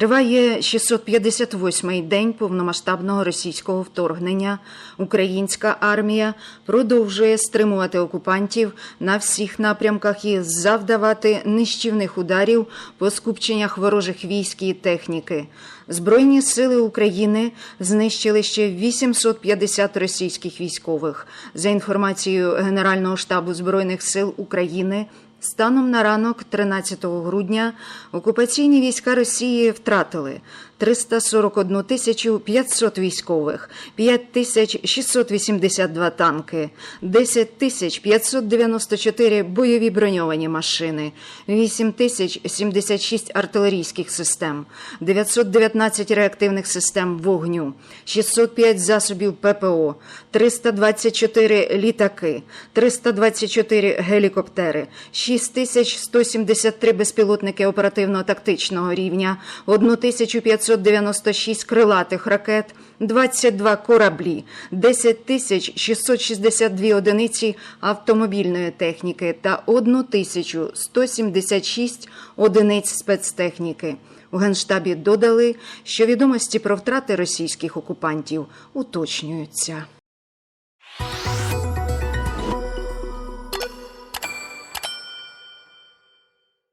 Триває 658-й день повномасштабного російського вторгнення. Українська армія продовжує стримувати окупантів на всіх напрямках і завдавати нищівних ударів по скупченнях ворожих військ і техніки. Збройні сили України знищили ще 850 російських військових. За інформацією Генерального штабу збройних сил України. Станом на ранок 13 грудня окупаційні війська Росії втратили 341 тисячу 500 військових, 5 тисяч 682 танки, 10 тисяч 594 бойові броньовані машини, 8 тисяч 76 артилерійських систем, 919 реактивних систем вогню, 605 засобів ППО, 324 літаки, 324 гелікоптери, 6173 безпілотники оперативно-тактичного рівня, 1596 крилатих ракет, 22 кораблі, 10 тисяч 662 одиниці автомобільної техніки та 1176 одиниць спецтехніки. У Генштабі додали, що відомості про втрати російських окупантів уточнюються.